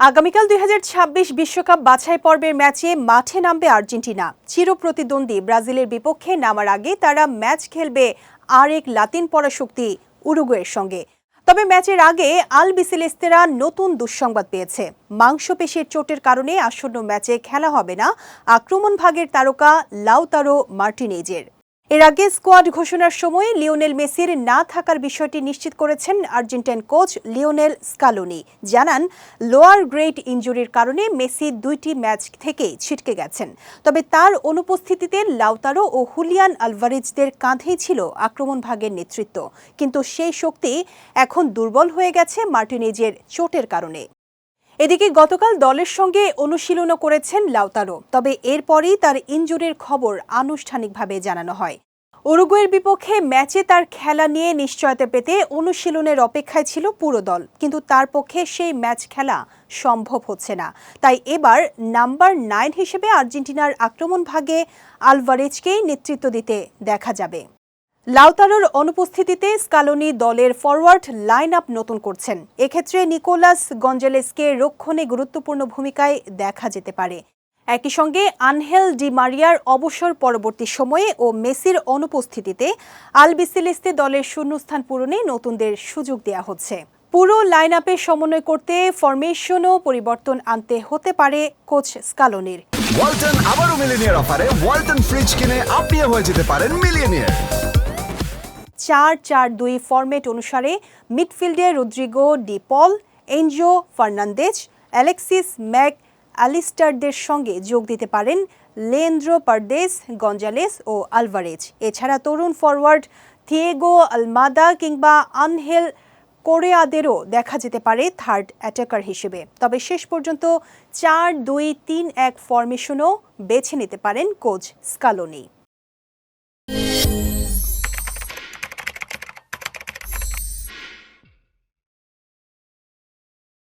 আগামীকাল দুই বিশ্বকাপ বাছাই পর্বের ম্যাচে মাঠে নামবে আর্জেন্টিনা। চিরপ্রতিদ্বন্দ্বী ব্রাজিলের বিপক্ষে নামার আগে তারা ম্যাচ খেলবে আরেক লাতিন পরাশক্তি উরুগুয়ের সঙ্গে। তবে ম্যাচের আগে আল বিসেলেস্তেরা নতুন দুঃসংবাদ পেয়েছে। মাংসপেশির চোটের কারণে আসন্ন ম্যাচে খেলা হবে না। আক্রমণ ভাগের তারকা লাউতারো মার্টিনেজের। এর আগে স্কোয়াড ঘোষণার সময় লিওনেল মেসির না থাকার বিষয়টি নিশ্চিত করেছেন আর্জেন্টাইন কোচ লিওনেল স্কালোনি। জানান, লোয়ার গ্রেড ইনজুরির কারণে মেসি দুইটি ম্যাচ থেকেই ছিটকে গেছেন। তবে তার অনুপস্থিতিতে লাউতারো ও হুলিয়ান আলভারেজদের কাঁধেই ছিল আক্রমণ ভাগের নেতৃত্ব। কিন্তু সেই শক্তি এখন দুর্বল হয়ে গেছে মার্টিনেজের চোটের কারণে। এদিকে গতকাল দলের সঙ্গে অনুশীলনও করেছেন লাউতারো তবে এরপরই তার ইনজুরির খবর আনুষ্ঠানিকভাবে জানানো হয়। উরুগুয়ের বিপক্ষে ম্যাচে তার খেলা নিয়ে নিশ্চয়তা পেতে অনুশীলনের অপেক্ষায় ছিল পুরো দল, কিন্তু তার পক্ষে সেই ম্যাচ খেলা সম্ভব হচ্ছে না। তাই এবার নাম্বার নাইন হিসেবে আর্জেন্টিনার আক্রমণ ভাগে আলভারেজকেই নেতৃত্ব দিতে দেখা যাবে। লাউতারোর অনুপস্থিতিতে স্কালোনি দলের ফরওয়ার্ড লাইন আপ নতুন করছেন। এক্ষেত্রে নিকোলাস গঞ্জেলেসকে রক্ষণে গুরুত্বপূর্ণ ভূমিকায় দেখা যেতে পারে। একই সঙ্গে আনহেল ডি মারিয়ার অবসর পরবর্তী সময়ে ও মেসির অনুপস্থিতিতে আলবিসেলেস্তে দলের শূন্যস্থান পূরণে নতুনদের সুযোগ দেওয়া হচ্ছে। পুরো লাইন আপে সমন্বয় করতে ফরমেশনও পরিবর্তন আনতে হতে পারে কোচ স্কালোনির। ওয়ালটন আবারও মিলিনিয়ার অফারে ওয়ালটন ফ্রিজ কিনে আপনিও হয়ে যেতে পারেন চার চার দুই ফরম্যাট অনুসারে মিডফিল্ডে Rodrigo de Paul, Enzo Fernandez, Alexis Mac অ্যালিস্টারদের সঙ্গে যোগ দিতে পারেন লেন্দ্রো পারদেস, গঞ্জালেস ও আলভারেজ। এছাড়া তরুণ ফরওয়ার্ড থিয়েগো আলমাদা কিংবা আনহেল কোরেয়াদেরও দেখা যেতে পারে থার্ড অ্যাটাকার হিসেবে। তবে শেষ পর্যন্ত চার দুই তিন এক ফরমেশনও বেছে নিতে পারেন কোচ স্কালোনি